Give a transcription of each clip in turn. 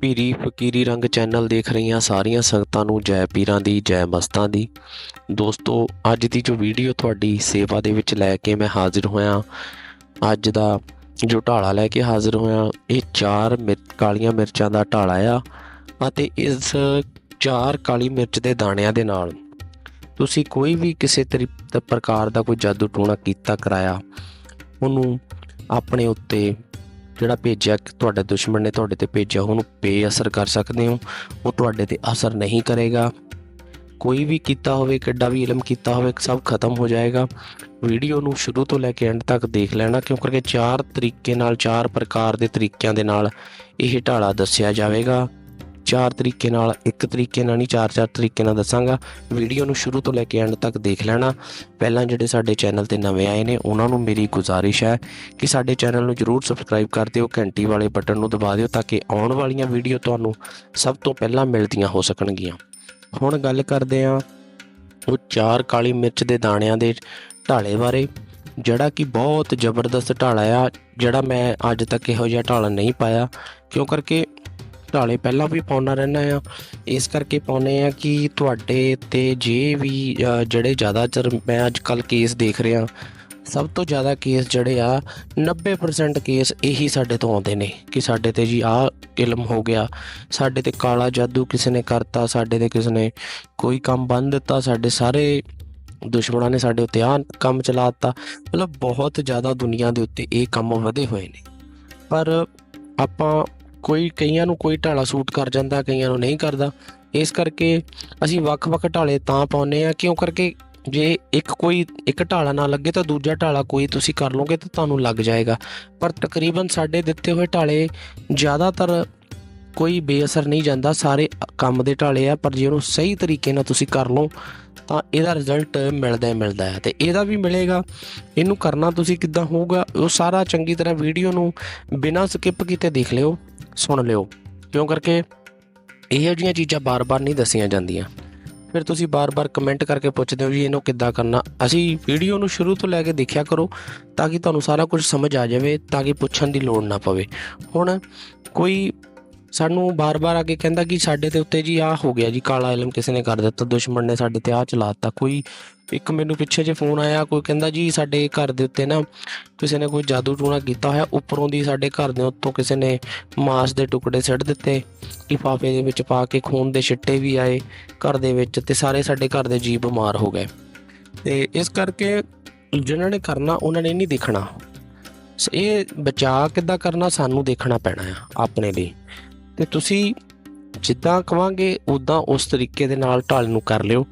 ਪੀਰੀ ਫਕੀਰੀ ਰੰਗ ਚੈਨਲ ਦੇਖ ਰਹੀਆਂ ਸਾਰੀਆਂ ਸੰਗਤਾਂ ਨੂੰ ਜੈ ਪੀਰਾਂ ਦੀ, ਜੈ ਮਸਤਾਂ ਦੀ। ਦੋਸਤੋ, ਅੱਜ ਦੀ ਜੋ ਵੀਡੀਓ ਤੁਹਾਡੀ ਸੇਵਾ ਦੇ ਵਿੱਚ ਲੈ ਕੇ ਮੈਂ ਹਾਜ਼ਰ ਹੋਇਆ, ਅੱਜ ਦਾ ਜੋ ਢਾਲਾ ਲੈ ਕੇ ਹਾਜ਼ਰ ਹੋਇਆ, ਇਹ ਚਾਰ ਮਿਰ- ਕਾਲੀਆਂ ਮਿਰਚਾਂ ਦਾ ਢਾਲਾ ਆ ਅਤੇ ਇਸ ਚਾਰ ਕਾਲੀ ਮਿਰਚ ਦੇ ਦਾਣਿਆਂ ਦੇ ਨਾਲ ਤੁਸੀਂ ਕੋਈ ਵੀ ਕਿਸੇ ਤਰੀ- ਪ੍ਰਕਾਰ ਦਾ ਕੋਈ ਜਾਦੂ ਟੂਣਾ ਕੀਤਾ, ਕਰਾਇਆ ਉਹਨੂੰ ਆਪਣੇ ਉੱਤੇ ਜਿਹੜਾ ਭੇਜਿਆ, ਤੁਹਾਡੇ ਦੁਸ਼ਮਣ ਨੇ ਤੁਹਾਡੇ ਤੇ ਭੇਜਿਆ, ਉਹਨੂੰ ਬੇਅਸਰ ਕਰ ਸਕਦੇ ਹੋ। ਉਹ ਤੁਹਾਡੇ ਤੇ ਅਸਰ ਨਹੀਂ ਕਰੇਗਾ। ਕੋਈ ਵੀ ਕੀਤਾ ਹੋਵੇ, ਕਿੱਡਾ ਵੀ ਇਲਮ ਕੀਤਾ ਹੋਵੇ, ਸਭ ਖਤਮ ਹੋ ਜਾਏਗਾ। ਵੀਡੀਓ ਨੂੰ ਸ਼ੁਰੂ ਤੋਂ ਲੈ ਕੇ ਐਂਡ ਤੱਕ ਦੇਖ ਲੈਣਾ, ਕਿਉਂਕਿ ਚਾਰ ਤਰੀਕੇ ਨਾਲ, ਚਾਰ ਪ੍ਰਕਾਰ ਦੇ ਤਰੀਕਿਆਂ ਦੇ ਨਾਲ ਇਹ ਢਾਲਾ ਦੱਸਿਆ ਜਾਵੇਗਾ। ਚਾਰ ਤਰੀਕੇ ਨਾਲ, ਇੱਕ ਤਰੀਕੇ ਨਾਲ ਨਹੀਂ ਚਾਰ ਚਾਰ ਤਰੀਕੇ ਨਾਲ ਦੱਸਾਂਗਾ। ਵੀਡੀਓ ਨੂੰ ਸ਼ੁਰੂ ਤੋਂ ਲੈ ਕੇ ਐਂਡ ਤੱਕ ਦੇਖ ਲੈਣਾ। ਪਹਿਲਾਂ ਜਿਹੜੇ ਸਾਡੇ ਚੈਨਲ ਤੇ ਨਵੇਂ ਆਏ ਨੇ, ਉਹਨਾਂ ਨੂੰ ਮੇਰੀ ਗੁਜ਼ਾਰਿਸ਼ ਹੈ ਕਿ ਸਾਡੇ ਚੈਨਲ ਨੂੰ ਜਰੂਰ ਸਬਸਕ੍ਰਾਈਬ ਕਰ ਦਿਓ, ਘੰਟੀ ਵਾਲੇ ਬਟਨ ਨੂੰ ਦਬਾ ਦਿਓ, ਤਾਂ ਕਿ ਆਉਣ ਵਾਲੀਆਂ ਵੀਡੀਓ ਤੁਹਾਨੂੰ ਸਭ ਤੋਂ ਪਹਿਲਾਂ ਮਿਲਦੀਆਂ ਹੋ ਸਕਣਗੀਆਂ। ਹੁਣ ਗੱਲ ਕਰਦੇ ਹਾਂ ਉਹ ਚਾਰ ਕਾਲੀ ਮਿਰਚ ਦੇ ਦਾਣਿਆਂ ਦੇ ਢਾਲੇ ਬਾਰੇ, ਜਿਹੜਾ ਕਿ ਬਹੁਤ ਜ਼ਬਰਦਸਤ ਢਾਲਾ ਆ, ਜਿਹੜਾ ਮੈਂ ਅੱਜ ਤੱਕ ਇਹੋ ਜਿਹਾ ਢਾਲਾ ਨਹੀਂ ਪਾਇਆ, ਕਿਉਂ ਕਰਕੇ ਢਾਲੇ ਪਹਿਲਾਂ ਵੀ ਪਾਉਣਾ ਰਹਿਣਾ ਆ। ਇਸ ਕਰਕੇ ਪਾਉਨੇ ਆ ਕਿ ਤੁਹਾਡੇ ਤੇ ਜੇ ਵੀ ਅ, ਜਿਹੜੇ ਜ਼ਿਆਦਾਤਰ ਮੈਂ ਅੱਜ ਕੱਲ ਕੇਸ ਦੇਖ ਰਿਹਾ ਸਭ ਤੋਂ ਜ਼ਿਆਦਾ ਕੇਸ ਜਿਹੜੇ ਆ 90% ਕੇਸ ਇਹੀ ਸਾਡੇ ਤੋਂ ਆਉਂਦੇ ਨੇ ਕਿ ਸਾਡੇ ਤੇ ਜੀ ਆਹ ਇਲਮ ਹੋ ਗਿਆ। ਸਾਡੇ ਤੇ ਕਾਲਾ ਜਾਦੂ ਕਿਸੇ ਨੇ ਕਰਤਾ ਸਾਡੇ ਤੇ ਕਿਸੇ ਨੇ ਕੋਈ ਕੰਮ ਬੰਨ ਦਿੱਤਾ ਸਾਡੇ ਸਾਰੇ ਦੁਸ਼ਮਣਾਂ ਨੇ ਸਾਡੇ ਉੱਤੇ ਆਹ ਕੰਮ ਚਲਾ ਦਿੱਤਾ। ਮਤਲਬ ਬਹੁਤ ਜ਼ਿਆਦਾ ਦੁਨੀਆ ਦੇ ਉੱਤੇ ਇਹ ਕੰਮ ਵਧੇ ਹੋਏ ਨੇ। ਪਰ ਆਪਾਂ ਕੋਈ, ਕਈਆਂ ਨੂੰ ਕੋਈ ਢਾਲਾ ਸੂਟ ਕਰ ਜਾਂਦਾ, ਕਈਆਂ ਨੂੰ ਨਹੀਂ ਕਰਦਾ। ਇਸ ਕਰਕੇ ਅਸੀਂ ਵੱਖ-ਵੱਖ ਢਾਲੇ ਤਾਂ ਪਾਉਨੇ ਆ ਕਿਉਂ ਕਰਕੇ ਜੇ ਇੱਕ ਕੋਈ, ਇੱਕ ਢਾਲਾ ਨਾ ਲੱਗੇ ਤਾਂ ਦੂਜਾ ਢਾਲਾ ਕੋਈ ਤੁਸੀਂ ਕਰ ਲਓਗੇ ਤਾਂ ਤੁਹਾਨੂੰ ਲੱਗ ਜਾਏਗਾ। ਪਰ ਤਕਰੀਬਨ ਸਾਡੇ ਦਿੱਤੇ ਹੋਏ ਢਾਲੇ ਜ਼ਿਆਦਾਤਰ ਕੋਈ ਬੇਅਸਰ ਨਹੀਂ ਜਾਂਦਾ, ਸਾਰੇ ਕੰਮ ਦੇ ਢਾਲੇ ਆ, ਪਰ ਜੇ ਉਹਨੂੰ ਸਹੀ ਤਰੀਕੇ ਨਾਲ ਤੁਸੀਂ ਕਰ ਲਓ, ਤਾਂ ਇਹਦਾ ਰਿਜ਼ਲਟ ਮਿਲਦਾ ਹੀ ਮਿਲਦਾ ਹੈ। ਤੇ ਇਹਦਾ ਵੀ ਮਿਲੇਗਾ, ਇਹਨੂੰ ਕਰਨਾ ਤੁਸੀਂ ਕਿੱਦਾਂ ਹੋਊਗਾ, ਉਹ ਸਾਰਾ ਚੰਗੀ ਤਰ੍ਹਾਂ ਵੀਡੀਓ ਨੂੰ ਬਿਨਾਂ ਸਕਿਪ ਕੀਤੇ ਦੇਖ ਲਿਓ। ਸੁਣ ਲਿਓ। ਕਿਉਂ ਕਰਕੇ? ਇਹੋ ਜਿਹੀਆਂ ਚੀਜ਼ਾਂ ਬਾਰ-ਬਾਰ ਨਹੀਂ ਦੱਸੀਆਂ ਜਾਂਦੀਆਂ। ਫਿਰ ਤੁਸੀਂ ਬਾਰ-ਬਾਰ ਕਮੈਂਟ ਕਰਕੇ ਪੁੱਛਦੇ ਹੋ ਜੀ ਇਹਨੂੰ ਕਿੱਦਾਂ ਕਰਨਾ। ਅਸੀਂ ਵੀਡੀਓ ਨੂੰ ਸ਼ੁਰੂ ਤੋਂ ਲੈ ਕੇ ਦੇਖਿਆ ਕਰੋ, ਤਾਂ ਕਿ ਤੁਹਾਨੂੰ ਸਾਰਾ ਕੁਝ ਸਮਝ ਆ ਜਾਵੇ, ਤਾਂ ਕਿ ਪੁੱਛਣ ਦੀ ਲੋੜ ਨਾ ਪਵੇ। ਹੁਣ ਕੋਈ ਸਾਨੂੰ ਬਾਰ-ਬਾਰ ਆ ਕੇ ਕਹਿੰਦਾ ਕਿ ਸਾਡੇ ਤੇ ਉੱਤੇ ਜੀ ਆਹ ਹੋ ਗਿਆ ਜੀ, ਕਾਲਾ ਇਲਮ ਕਿਸੇ ਨੇ ਕਰ ਦਿੱਤਾ, ਦੁਸ਼ਮਣ ਨੇ ਸਾਡੇ ਤੇ ਆਹ ਚਲਾਤਾ ਕੋਈ ਇੱਕ ਮੈਨੂੰ ਪਿੱਛੇ ਜੇ ਫੋਨ ਆਇਆ, ਕੋਈ ਕਹਿੰਦਾ ਜੀ ਸਾਡੇ ਘਰ ਦੇ ਉੱਤੇ ਨਾ ਕਿਸੇ ਨੇ ਕੋਈ ਜਾਦੂ ਟੂਣਾ ਕੀਤਾ ਹੋਇਆ, ਉੱਪਰੋਂ ਦੀ ਸਾਡੇ ਘਰ ਦੇ ਉੱਤੋਂ ਕਿਸੇ ਨੇ ਮਾਸ ਦੇ ਟੁਕੜੇ ਸਿੱਟ ਦਿੱਤੇ, ਲਿਫਾਫੇ ਦੇ ਵਿੱਚ ਪਾ ਕੇ, ਖੂਨ ਦੇ ਛਿੱਟੇ ਵੀ ਆਏ ਘਰ ਦੇ ਵਿੱਚ ਤੇ ਸਾਰੇ ਸਾਡੇ ਘਰ ਦੇ ਜੀ ਬਿਮਾਰ ਹੋ ਗਏ। ਤੇ ਇਸ ਕਰਕੇ ਜਿਨ੍ਹਾਂ ਨੇ ਕਰਨਾ, ਉਹਨਾਂ ਨੇ ਨਹੀਂ ਦੇਖਣਾ। ਸ- ਇਹ ਬਚਾ ਕਿੱਦਾਂ ਕਰਨਾ, ਸਾਨੂੰ ਦੇਖਣਾ ਪੈਣਾ ਆ, ਆਪਣੇ ਲਈ। ਤੇ ਤੁਸੀਂ ਜਿੱਦਾਂ ਕਵਾਂਗੇ ਉਦਾਂ ਉਸ ਤਰੀਕੇ ਦੇ ਨਾਲ ਢਾਲ ਨੂੰ ਕਰ ਲਿਓ।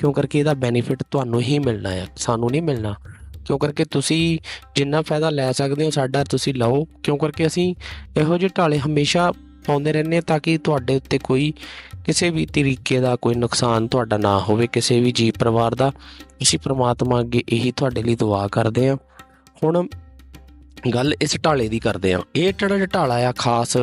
ਕਿਉਂ ਕਰਕੇ ਇਹਦਾ ਬੈਨੀਫਿਟ ਤੁਹਾਨੂੰ ਹੀ ਮਿਲਣਾ ਆ? ਸਾਨੂੰ ਨਹੀਂ ਮਿਲਣਾ। ਕਿਉਂ ਕਰਕੇ ਤੁਸੀਂ ਜਿੰਨਾ ਫਾਇਦਾ ਲੈ ਸਕਦੇ ਹੋ, ਸਾਡਾ ਤੁਸੀਂ ਲਓ। ਕਿਉਂ ਕਰਕੇ ਅਸੀਂ ਇਹੋ ਜਿਹੇ ਢਾਲੇ ਹਮੇਸ਼ਾ ਪਾਉਂਦੇ ਰਹਿੰਦੇ ਹਾਂ ਤਾਂ ਕਿ ਤੁਹਾਡੇ ਉੱਤੇ ਕੋਈ ਕਿਸੇ ਵੀ ਤਰੀਕੇ ਦਾ ਕੋਈ ਨੁਕਸਾਨ ਤੁਹਾਡਾ ਨਾ ਹੋਵੇ, ਕਿਸੇ ਵੀ ਜੀਵ ਪਰਿਵਾਰ ਦਾ। ਅਸੀਂ ਪ੍ਰਮਾਤਮਾ ਅੱਗੇ ਇਹੀ ਤੁਹਾਡੇ ਲਈ ਦੁਆ ਕਰਦੇ ਹਾਂ। ਹੁਣ ਗੱਲ ਇਸ ਢਾਲੇ ਦੀ ਕਰਦੇ ਹਾਂ। ਇਹ ਜਿਹੜਾ ਢਾਲਾ ਆ, ਖਾਸ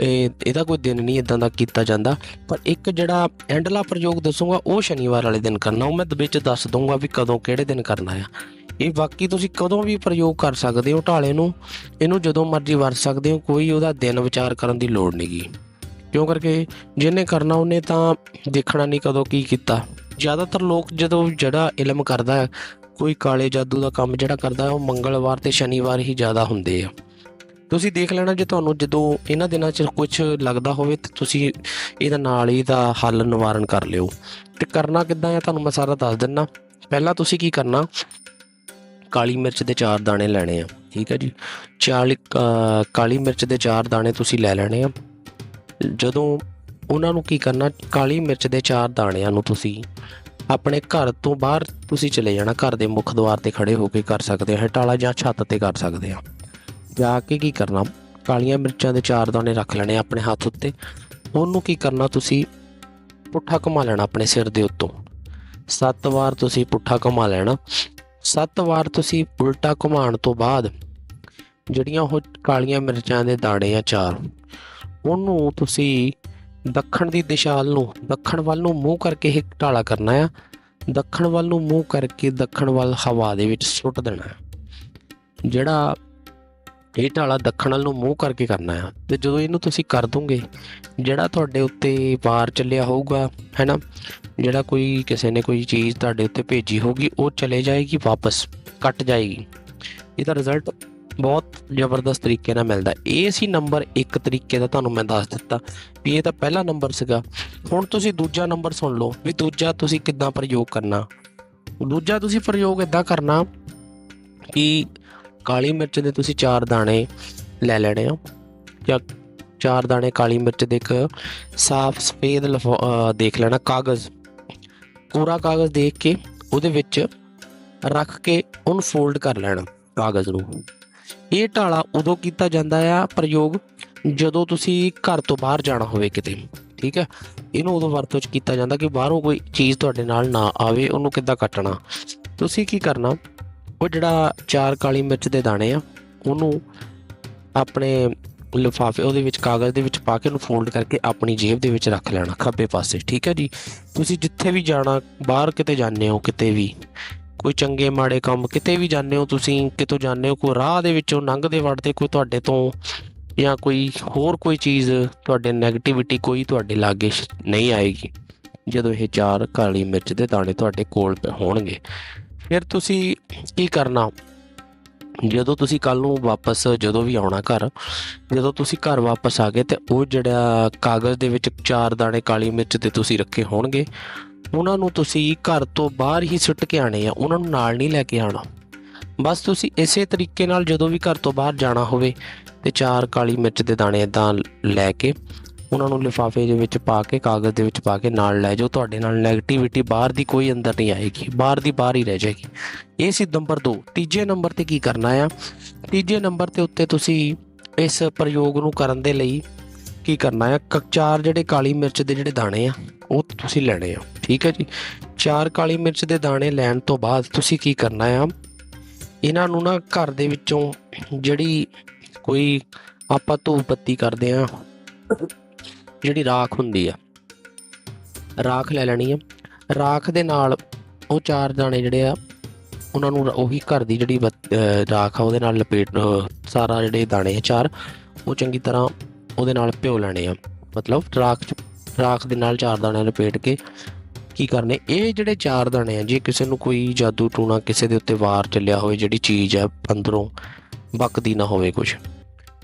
ਇਹਦਾ ਕੋਈ ਦਿਨ ਨਹੀਂ ਇਦਾਂ ਦਾ ਕੀਤਾ ਜਾਂਦਾ। ਪਰ ਇੱਕ ਜਿਹੜਾ ਐਂਡਲਾ ਪ੍ਰਯੋਗ ਦੱਸੂਗਾ, ਉਹ ਸ਼ਨੀਵਾਰ ਵਾਲੇ ਦਿਨ ਕਰਨਾ। ਉਹ ਮੈਂ ਵਿੱਚ ਦੱਸ ਦਊਂਗਾ ਵੀ ਕਦੋਂ ਕਿਹੜੇ ਦਿਨ ਕਰਨਾ ਆ। ਇਹ ਬਾਕੀ ਤੁਸੀਂ ਕਦੋਂ ਵੀ ਪ੍ਰਯੋਗ ਕਰ ਸਕਦੇ ਹੋ ਢਾਲੇ ਨੂੰ। ਇਹਨੂੰ ਜਦੋਂ ਮਰਜ਼ੀ ਵਰਤ ਸਕਦੇ ਹੋ, ਕੋਈ ਉਹਦਾ ਦਿਨ ਵਿਚਾਰ ਕਰਨ ਦੀ ਲੋੜ ਨਹੀਂਗੀ ਕਿਉਂ ਕਰਕੇ ਜਿਹਨੇ ਕਰਨਾ, ਉਹਨੇ ਤਾਂ ਦੇਖਣਾ ਨਹੀਂ ਕਦੋਂ ਕੀ ਕੀਤਾ। ਜ਼ਿਆਦਾਤਰ ਲੋਕ ਜਦੋਂ ਜਿਹੜਾ ਇਲਮ ਕਰਦਾ, ਕੋਈ ਕਾਲੇ ਜਾਦੂ ਦਾ ਕੰਮ ਜਿਹੜਾ ਕਰਦਾ, ਉਹ ਮੰਗਲਵਾਰ ਤੇ ਸ਼ਨੀਵਾਰ ਹੀ ਜ਼ਿਆਦਾ ਹੁੰਦੇ ਆ। ਤੁਸੀਂ ਦੇਖ ਲੈਣਾ ਜੇ ਤੁਹਾਨੂੰ ਜਦੋਂ ਇਹਨਾਂ ਦਿਨਾਂ 'ਚ ਕੁਝ ਲੱਗਦਾ ਹੋਵੇ ਤੇ ਤੁਸੀਂ ਇਹਦਾ ਨਾਲ ਹੀ ਦਾ ਹੱਲ ਨਿਵਾਰਨ ਕਰ ਲਿਓ। ਤੇ ਕਰਨਾ ਕਿੱਦਾਂ ਆ ਤੁਹਾਨੂੰ ਮੈਂ ਸਾਰਾ ਦੱਸ ਦਿੰਨਾ। ਪਹਿਲਾਂ ਤੁਸੀਂ ਕੀ ਕਰਨਾ? ਕਾਲੀ ਮਿਰਚ ਦੇ ਚਾਰ ਦਾਣੇ ਲੈਣੇ ਆ, ਠੀਕ ਹੈ ਜੀ? ਚਾਲੀ ਕਾਲੀ ਮਿਰਚ ਦੇ ਚਾਰ ਦਾਣੇ ਤੁਸੀਂ ਲੈ ਲੈਣੇ ਆ। ਜਦੋਂ ਉਹਨਾਂ ਨੂੰ ਕੀ ਕਰਨਾ? ਕਾਲੀ ਮਿਰਚ ਦੇ ਚਾਰ ਦਾਣਿਆਂ ਨੂੰ ਤੁਸੀਂ ਆਪਣੇ ਘਰ ਤੋਂ ਬਾਹਰ ਤੁਸੀਂ ਚਲੇ ਜਾਣਾ। ਘਰ ਦੇ ਮੁੱਖ ਦੁਆਰ ਤੇ ਖੜੇ ਹੋ ਕੇ ਕਰ ਸਕਦੇ ਆ, ਹਟਾਲਾ ਜਾਂ ਛੱਤ ਤੇ ਕਰ ਸਕਦੇ ਆ। ਜਾ ਕੇ ਕੀ ਕਰਨਾ? ਕਾਲੀਆਂ ਮਿਰਚਾਂ ਦੇ ਚਾਰ ਦਾਣੇ ਰੱਖ ਲੈਣੇ ਆਪਣੇ ਹੱਥ ਉੱਤੇ। ਉਹਨੂੰ ਕੀ ਕਰਨਾ ਤੁਸੀਂ? ਪੁੱਠਾ ਘੁਮਾ ਲੈਣਾ ਆਪਣੇ ਸਿਰ ਦੇ ਉੱਤੋਂ। ਸੱਤ ਵਾਰ ਤੁਸੀਂ ਪੁੱਠਾ ਘੁਮਾ ਲੈਣਾ। ਸੱਤ ਵਾਰ ਤੁਸੀਂ ਉਲਟਾ ਘੁਮਾਉਣ ਤੋਂ ਬਾਅਦ ਜਿਹੜੀਆਂ ਉਹ ਕਾਲੀਆਂ ਮਿਰਚਾਂ ਦੇ ਦਾਣੇ ਆ ਚਾਰ, ਉਹਨੂੰ ਤੁਸੀਂ ਦੱਖਣ ਦੀ ਦਿਸ਼ਾ ਵੱਲ ਨੂੰ, ਦੱਖਣ ਵੱਲ ਨੂੰ ਮੂੰਹ ਕਰਕੇ ਇਹ ਢਾਲਾ ਕਰਨਾ ਆ। ਦੱਖਣ ਵੱਲ ਨੂੰ ਮੂੰਹ ਕਰਕੇ ਦੱਖਣ ਵੱਲ ਹਵਾ ਦੇ ਵਿੱਚ ਸੁੱਟ ਦੇਣਾ। ਜਿਹੜਾ ਇਹ ਢਾਲਾ ਦੱਖਣ ਵੱਲ ਨੂੰ ਮੂੰਹ ਕਰਕੇ ਕਰਨਾ ਆ। ਤੇ ਜਦੋਂ ਇਹਨੂੰ ਤੁਸੀਂ ਕਰ ਦੋਗੇ, ਜਿਹੜਾ ਤੁਹਾਡੇ ਉੱਤੇ ਵਾਰ ਚੱਲਿਆ ਹੋਊਗਾ, ਹੈਨਾ, ਜਿਹੜਾ ਕੋਈ ਕਿਸੇ ਨੇ ਕੋਈ ਚੀਜ਼ ਤੁਹਾਡੇ ਉੱਤੇ ਭੇਜੀ ਹੋਊਗੀ, ਉਹ ਚਲੇ ਜਾਏਗੀ, ਵਾਪਸ ਕੱਟ ਜਾਏਗੀ। ਇਹਦਾ ਰਿਜ਼ਲਟ ਬਹੁਤ ਜ਼ਬਰਦਸਤ ਤਰੀਕੇ ਨਾਲ ਮਿਲਦਾ। ਇਹ ਸੀ ਨੰਬਰ 1 ਤਰੀਕੇ ਦਾ ਤੁਹਾਨੂੰ ਮੈਂ ਦੱਸ ਦਿੱਤਾ ਵੀ ਇਹ ਤਾਂ ਪਹਿਲਾ ਨੰਬਰ ਸੀਗਾ। ਹੁਣ ਤੁਸੀਂ ਦੂਜਾ ਨੰਬਰ ਸੁਣ ਲਓ ਵੀ ਦੂਜਾ ਤੁਸੀਂ ਕਿੱਦਾਂ ਪ੍ਰਯੋਗ ਕਰਨਾ। ਦੂਜਾ ਤੁਸੀਂ ਪ੍ਰਯੋਗ ਇਦਾਂ ਕਰਨਾ ਕਿ ਕਾਲੀ ਮਿਰਚ ਦੇ ਤੁਸੀਂ ਚਾਰ ਦਾਣੇ ਲੈ ਲੈਣੇ ਆ। ਜਾਂ ਚਾਰ ਦਾਣੇ ਕਾਲੀ ਮਿਰਚ ਦੇ ਇੱਕ ਸਾਫ਼ ਸਫੇਦ ਲਿਫਾ- ਦੇਖ ਲੈਣਾ ਕਾਗਜ਼। ਪੂਰਾ ਕਾਗਜ਼ ਦੇਖ ਕੇ ਉਹਦੇ ਵਿੱਚ ਰੱਖ ਕੇ ਉਹਨੂੰ ਫੋਲਡ ਕਰ ਲੈਣਾ ਕਾਗਜ਼ ਨੂੰ। ਇਹ ਢਾਲਾ ਉਦੋਂ ਕੀਤਾ ਜਾਂਦਾ ਆ ਪ੍ਰਯੋਗ ਜਦੋਂ ਤੁਸੀਂ ਘਰ ਤੋਂ ਬਾਹਰ ਜਾਣਾ ਹੋਵੇ ਕਿਤੇ, ਠੀਕ ਹੈ? ਇਹਨੂੰ ਉਦੋਂ ਵਰਤੋਂ ਚ ਕੀਤਾ ਜਾਂਦਾ ਕਿ ਬਾਹਰੋਂ ਕੋਈ ਚੀਜ਼ ਤੁਹਾਡੇ ਨਾਲ ਨਾ ਆਵੇ, ਉਹਨੂੰ ਕਿੱਦਾਂ ਕੱਟਣਾ। ਤੁਸੀਂ ਕੀ ਕਰਨਾ ਉਹ ਜਿਹੜਾ ਚਾਰ ਕਾਲੀ ਮਿਰਚ ਦੇ ਦਾਣੇ ਆ, ਉਹਨੂੰ ਆਪਣੇ ਲਿਫਾਫੇ, ਉਹਦੇ ਵਿੱਚ ਕਾਗਜ਼ ਦੇ ਵਿੱਚ ਪਾ ਕੇ ਉਹਨੂੰ ਫੋਲਡ ਕਰਕੇ ਆਪਣੀ ਜੇਬ ਦੇ ਵਿੱਚ ਰੱਖ ਲੈਣਾ, ਖੱਬੇ ਪਾਸੇ, ਠੀਕ ਹੈ ਜੀ? ਤੁਸੀਂ ਜਿੱਥੇ ਵੀ ਜਾਣਾ, ਬਾਹਰ ਕਿਤੇ ਜਾਂਦੇ ਹੋ, ਕਿਤੇ ਵੀ, ਕੋਈ ਚੰਗੇ ਮਾੜੇ ਕੰਮ, ਕਿਤੇ ਵੀ ਜਾਂਦੇ ਹੋ ਤੁਸੀਂ, ਕਿਤੋਂ ਜਾਂਦੇ ਹੋ, ਕੋਈ ਰਾਹ ਦੇ ਵਿੱਚੋਂ ਲੰਘਦੇ ਵੜਦੇ ਕੋਈ ਤੁਹਾਡੇ ਤੋਂ, ਜਾਂ ਕੋਈ ਹੋਰ ਕੋਈ ਚੀਜ਼ ਤੁਹਾਡੇ 네ਗੇਟਿਵਿਟੀ ਕੋਈ ਤੁਹਾਡੇ ਲਾਗੇ ਨਹੀਂ ਆਏਗੀ, ਜਦੋਂ ਇਹ ਚਾਰ ਕਾਲੀ ਮਿਰਚ ਦੇ ਦਾਣੇ ਤੁਹਾਡੇ ਕੋਲ ਪ- ਹੋਣਗੇ। ਫਿਰ ਤੁਸੀਂ ਕੀ ਕਰਨਾ? ਜਦੋਂ ਤੁਸੀਂ ਕੱਲ ਨੂੰ ਵਾਪਸ ਜਦੋਂ ਵੀ ਆਉਣਾ ਘਰ, ਜਦੋਂ ਤੁਸੀਂ ਘਰ ਵਾਪਸ ਆ ਗਏ ਤੇ ਉਹ ਜਿਹੜਾ ਕਾਗਜ਼ ਦੇ ਵਿੱਚ ਚਾਰ ਦਾਣੇ ਕਾਲੀ ਮਿਰਚ ਦੇ ਤੁਸੀਂ ਰੱਖੇ ਹੋਣਗੇ, ਉਹਨਾਂ ਨੂੰ ਤੁਸੀਂ ਘਰ ਤੋਂ ਬਾਹਰ ਹੀ ਸੁੱਟ ਕੇ ਆਣੇ ਆ, ਉਹਨਾਂ ਨੂੰ ਨਾਲ ਨਹੀਂ ਲੈ ਕੇ ਆਣਾ ਬਸ ਤੁਸੀਂ ਇਸੇ ਤਰੀਕੇ ਨਾਲ ਜਦੋਂ ਵੀ ਘਰ ਤੋਂ ਬਾਹਰ ਜਾਣਾ ਹੋਵੇ ਤੇ ਚਾਰ ਕਾਲੀ ਮਿਰਚ ਦੇ ਦਾਣੇ ਇਦਾਂ ਲੈ ਕੇ ਉਹਨਾਂ ਨੂੰ ਲਿਫਾਫੇ ਦੇ ਵਿੱਚ ਪਾ ਕੇ, ਕਾਗਜ਼ ਦੇ ਵਿੱਚ ਪਾ ਕੇ ਨਾਲ ਲੈ ਜਾਓ। ਤੁਹਾਡੇ ਨਾਲ 네ਗੇਟਿਵਿਟੀ ਬਾਹਰ ਦੀ ਕੋਈ ਅੰਦਰ ਨਹੀਂ ਆਏਗੀ, ਬਾਹਰ ਦੀ ਬਾਹਰ ਹੀ ਰਹਿ ਜਾਏਗੀ। ਇਹ ਸੀ ਨੰਬਰ 2 ਤੀਜੇ ਨੰਬਰ ਤੇ ਕੀ ਕਰਨਾ ਆ? ਤੀਜੇ ਨੰਬਰ ਤੇ ਉੱਤੇ ਤੁਸੀਂ ਇਸ ਪ੍ਰਯੋਗ ਨੂੰ ਕਰਨ ਦੇ ਲਈ ਕੀ ਕਰਨਾ ਆ? ਕ- ਚਾਰ ਜਿਹੜੇ ਕਾਲੀ ਮਿਰਚ ਦੇ ਜਿਹੜੇ ਦਾਣੇ ਆ, ਉਹ ਤੁਸੀਂ ਲੈਣੇ ਆ। ਠੀਕ ਹੈ ਜੀ? ਚਾਰ ਕਾਲੀ ਮਿਰਚ ਦੇ ਦਾਣੇ ਲੈਣ ਤੋਂ ਬਾਅਦ ਤੁਸੀਂ ਕੀ ਕਰਨਾ ਆ? ਇਹਨਾਂ ਨੂੰ ਨਾ ਘਰ ਦੇ ਵਿੱਚੋਂ ਜਿਹੜੀ ਕੋਈ ਆਪਾਂ ਧੂਪ ਬੱਤੀ ਕਰਦੇ ਆ ਜਿਹੜੀ ਰਾਖ ਹੁੰਦੀ ਆ, ਰਾਖ ਲੈ ਲੈਣੀ ਆ। ਰਾਖ ਦੇ ਨਾਲ ਉਹ ਚਾਰ ਦਾਣੇ ਜਿਹੜੇ ਆ, ਉਹਨਾਂ ਨੂੰ ਉਹੀ ਘਰ ਦੀ ਜਿਹੜੀ ਬੱਤ- ਰਾਖ ਆ, ਉਹਦੇ ਨਾਲ ਲਪੇਟ ਸਾਰਾ ਜਿਹੜੇ ਦਾਣੇ ਆ ਚਾਰ, ਉਹ ਚੰਗੀ ਤਰ੍ਹਾਂ ਉਹਦੇ ਨਾਲ ਭਿਓ ਲੈਣੇ ਆ। ਮਤਲਬ ਰਾਖ ਚ, ਰਾਖ ਦੇ ਨਾਲ ਚਾਰ ਦਾਣੇ ਲਪੇਟ ਕੇ ਕੀ ਕਰਨੇ, ਇਹ ਜਿਹੜੇ ਚਾਰ ਦਾਣੇ ਆ, ਜੇ ਕਿਸੇ ਨੂੰ ਕੋਈ ਜਾਦੂ ਟੂਣਾ ਕਿਸੇ ਦੇ ਉੱਤੇ ਵਾਰ ਚੱਲਿਆ ਹੋਵੇ, ਜਿਹੜੀ ਚੀਜ਼ ਆ ਅੰਦਰੋਂ, ਬਕਦੀ ਨਾ ਹੋਵੇ ਕੁਝ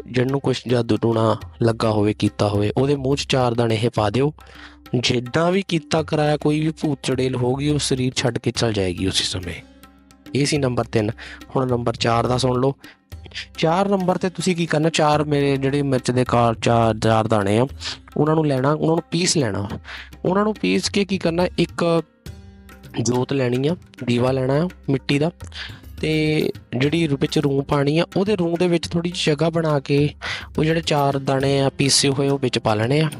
ਜਿਹਨੂੰ ਕੁਛ ਜਾਦੂ ਟੂਣਾ ਲੱਗਾ ਹੋਵੇ, ਕੀਤਾ ਹੋਵੇ, ਉਹਦੇ ਮੂੰਹ 'ਚ ਚਾਰ ਦਾਣੇ ਇਹ ਪਾ ਦਿਓ। ਜਿੱਦਾਂ ਵੀ ਕੀਤਾ ਕਰਾਇਆ, ਕੋਈ ਵੀ ਭੂਤ ਚੜੇਲ ਹੋਗੀ ਉਹ ਸਰੀਰ ਛੱਡ ਕੇ ਚਲ ਜਾਏਗੀ ਉਸੇ ਸਮੇਂ। ਇਹ ਸੀ ਨੰਬਰ 3 ਹੁਣ ਨੰਬਰ 4 ਦਾ ਸੁਣ ਲਓ। 4 ਨੰਬਰ ਤੇ ਤੁਸੀਂ ਕੀ ਕਰਨਾ? ਚਾਰ ਮੇਰੇ ਜਿਹੜੇ ਮਿਰਚ ਦੇ ਕਾਰ ਚਾਰ ਚਾਰ ਦਾਣੇ ਆ, ਉਹਨਾਂ ਨੂੰ ਲੈਣਾ, ਉਹਨਾਂ ਨੂੰ ਪੀਸ ਲੈਣਾ। ਉਹਨਾਂ ਨੂੰ ਪੀਸ ਕੇ ਕੀ ਕਰਨਾ? ਇੱਕ ਜੋਤ ਲੈਣੀ ਆ, ਦੀਵਾ ਲੈਣਾ ਆ ਮਿੱਟੀ ਦਾ। ਤੇ ਜਿਹੜੀ ਰੂ- ਵਿੱਚ ਰੂੰ ਪਾਣੀ ਆ, ਉਹਦੇ ਰੂੰ ਦੇ ਵਿੱਚ ਥੋੜੀ ਜਿਹੀ ਜਗ੍ਹਾ ਬਣਾ ਕੇ ਉਹ ਜਿਹੜੇ ਚਾਰ ਦਾਣੇ ਆ ਪੀਸੇ ਹੋਏ, ਉਹ ਵਿੱਚ ਪਾ ਲੈਣੇ ਆ।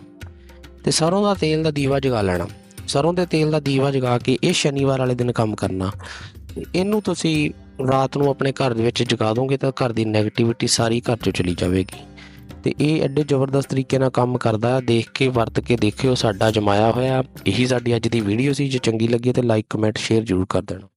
ਤੇ ਸਰੋਂ ਦਾ ਤੇਲ ਦਾ ਦੀਵਾ ਜਗਾ ਲੈਣਾ। ਸਰੋਂ ਦੇ ਤੇਲ ਦਾ ਦੀਵਾ ਜਗਾ ਕੇ ਇਹ ਸ਼ਨੀਵਾਰ ਵਾਲੇ ਦਿਨ ਕੰਮ ਕਰਨਾ। ਇਹਨੂੰ ਤੁਸੀਂ ਰਾਤ ਨੂੰ ਆਪਣੇ ਘਰ ਦੇ ਵਿੱਚ ਜਗਾ ਦੋਗੇ ਤਾਂ ਘਰ ਦੀ 네ਗੇਟਿਵਿਟੀ ਸਾਰੀ ਘਰ ਚੋਂ ਚਲੀ ਜਾਵੇਗੀ। ਤੇ ਇਹ ਐਡੇ ਜ਼ਬਰਦਸਤ ਤਰੀਕੇ ਨਾਲ ਕੰਮ ਕਰਦਾ ਹੈ ਦੇਖ ਕੇ, ਵਰਤ ਕੇ ਦੇਖਿਓ, ਸਾਡਾ ਜਮਾਇਆ ਹੋਇਆ। ਇਹੀ ਸਾਡੀ ਅੱਜ ਦੀ ਵੀਡੀਓ ਸੀ। ਜੇ ਚੰਗੀ ਲੱਗੀ ਤੇ ਲਾਈਕ ਕਮੈਂਟ ਸ਼ੇਅਰ ਜ਼ਰੂਰ ਕਰ ਦੇਣਾ।